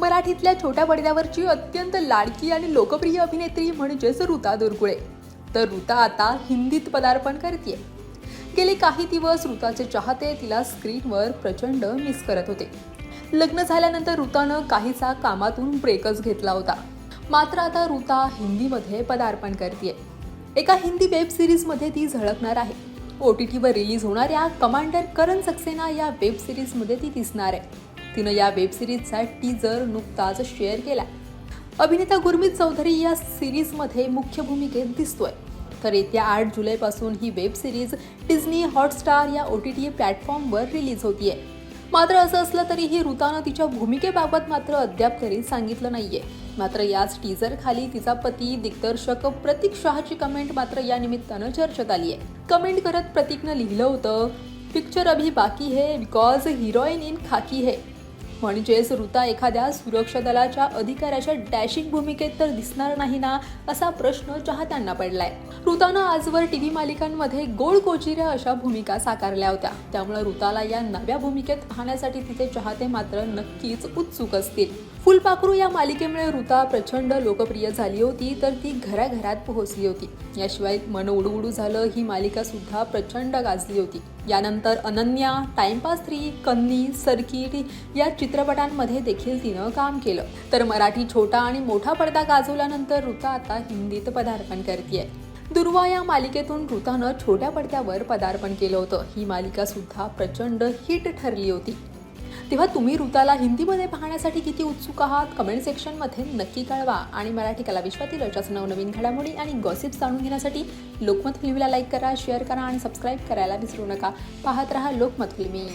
मराठीतल्या छोट्या पडद्यावरची अत्यंत लाडकी आणि लोकप्रिय अभिनेत्री म्हणजेच ऋता दुर्गुळे. तर ऋता आता हिंदीत पदार्पण करते गेले काही दिवस ऋताचे चाहते तिला स्क्रीनवर प्रचंड मिस करत होते. लग्न झाल्यानंतर ऋतानं काहीसा कामातून ब्रेकच घेतला होता. मात्र आता ऋता हिंदीमध्ये पदार्पण करते एका हिंदी वेब सिरीजमध्ये ती झळकणार आहे. ओ टी टीवर रिलीज होणाऱ्या कमांडर करण सक्सेना या वेब सिरीजमध्ये ती दिसणार आहे. तिनं या वेब सिरीजचा टीजर नुकताच शेअर केला अभिनेता गुरमीत चौधरी या सिरीजमध्ये मुख्य भूमिकेत दिसतोय. तर येत्या आठ जुलैपासून ही वेब सिरीज डिझनी हॉटस्टार या ओ टी टी प्लॅटफॉर्मवर रिलीज होतीये. मात्र असं असलं तरीही ऋतानं तिच्या भूमिकेबाबत मात्र अद्याप तरी सांगितलं नाहीये. मात्र याच टीजर खाली तिचा पती दिग्दर्शक प्रतीक शहाची कमेंट मात्र या निमित्तानं चर्चेत आली आहे कमेंट करत प्रतीकनं लिहिलं होतं पिक्चर अभी बाकी है बिकॉज हिरोईन इन खाकी है. म्हणजेच ऋता एखाद्या सुरक्षा दलाच्या अधिकाऱ्याच्या डॅशिंग भूमिकेत तर दिसणार नाही ना असा प्रश्न चाहत्यांना पडलाय. ऋतानं आजवर टीव्ही मालिकांमध्ये गोड कोचिऱ्या अशा भूमिका साकारल्या होत्या. त्यामुळे ऋताला या नव्या भूमिकेत पाहण्यासाठी तिचे चाहते मात्र नक्कीच उत्सुक असतील. फुलपाखरू या मालिकेमुळे ऋता प्रचंड लोकप्रिय झाली होती तर ती घराघरात पोहोचली होती. याशिवाय मन उडू उडू झालं ही मालिका सुद्धा प्रचंड गाजली होती. यानंतर Ananya Timepass three Kanni Circuit या चित्रपटांमध्ये देखील तिनं काम केलं. तर मराठी छोटा आणि मोठा पडदा गाजवल्यानंतर ऋता आता हिंदीत पदार्पण करते दुर्वा या मालिकेतून ऋतानं छोट्या पडद्यावर पदार्पण केलं होतं. ही मालिका सुद्धा प्रचंड हिट ठरली होती. तेव्हा तुम्ही ऋताला हिंदीमध्ये पाहण्यासाठी किती उत्सुक आहात? कमेंट सेक्शनमध्ये नक्की कळवा. आणि मराठी कला विश्वातील अशाच नवनवीन घडामोडी आणि गॉसिप्स जाणून घेण्यासाठी लोकमत फिल्मीला लाईक करा शेअर करा आणि सबस्क्राईब करायला विसरू नका. पाहत रहा लोकमत फिल्मी